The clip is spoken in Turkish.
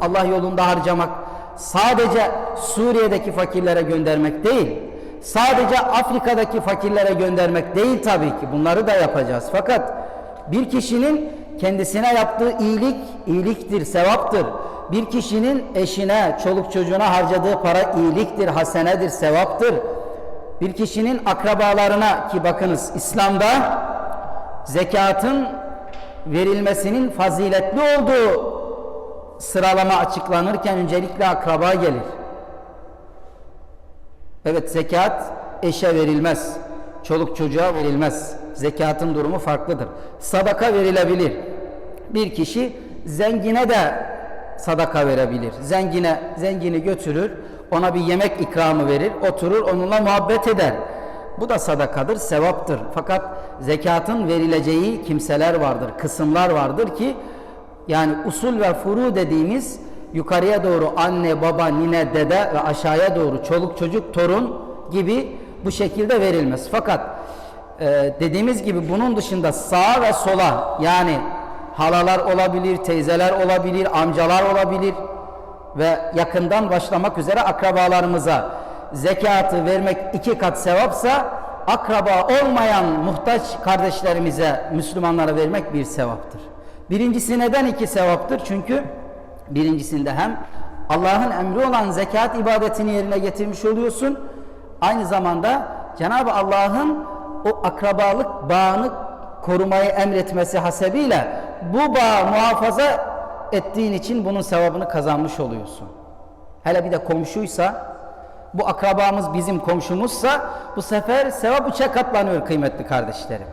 Allah yolunda harcamak sadece Suriye'deki fakirlere göndermek değil. Sadece Afrika'daki fakirlere göndermek değil tabii ki. Bunları da yapacağız. Fakat bir kişinin kendisine yaptığı iyilik iyiliktir, sevaptır. Bir kişinin eşine, çoluk çocuğuna harcadığı para iyiliktir, hasenedir, sevaptır. Bir kişinin akrabalarına ki bakınız İslam'da zekatın verilmesinin faziletli olduğu sıralama açıklanırken öncelikle akraba gelir. Evet zekat eşe verilmez. Çoluk çocuğa verilmez. Zekatın durumu farklıdır. Sadaka verilebilir. Bir kişi zengine de sadaka verebilir. Zengine zengini götürür, ona bir yemek ikramı verir, oturur onunla muhabbet eder. Bu da sadakadır, sevaptır. Fakat zekatın verileceği kimseler vardır, kısımlar vardır ki yani usul ve furu dediğimiz yukarıya doğru anne, baba, nine, dede ve aşağıya doğru çoluk çocuk, torun gibi bu şekilde verilmez. Fakat e, dediğimiz gibi bunun dışında sağa ve sola yani halalar olabilir, teyzeler olabilir, amcalar olabilir ve yakından başlamak üzere akrabalarımıza zekatı vermek iki kat sevapsa akraba olmayan muhtaç kardeşlerimize, Müslümanlara vermek bir sevaptır. Birincisi neden iki sevaptır? Çünkü birincisinde hem Allah'ın emri olan zekat ibadetini yerine getirmiş oluyorsun. Aynı zamanda Cenab-ı Allah'ın o akrabalık bağını korumayı emretmesi hasebiyle bu bağı muhafaza ettiğin için bunun sevabını kazanmış oluyorsun. Hele bir de komşuysa bu akrabamız bizim komşumuzsa bu sefer sevap üçe katlanıyor kıymetli kardeşlerim.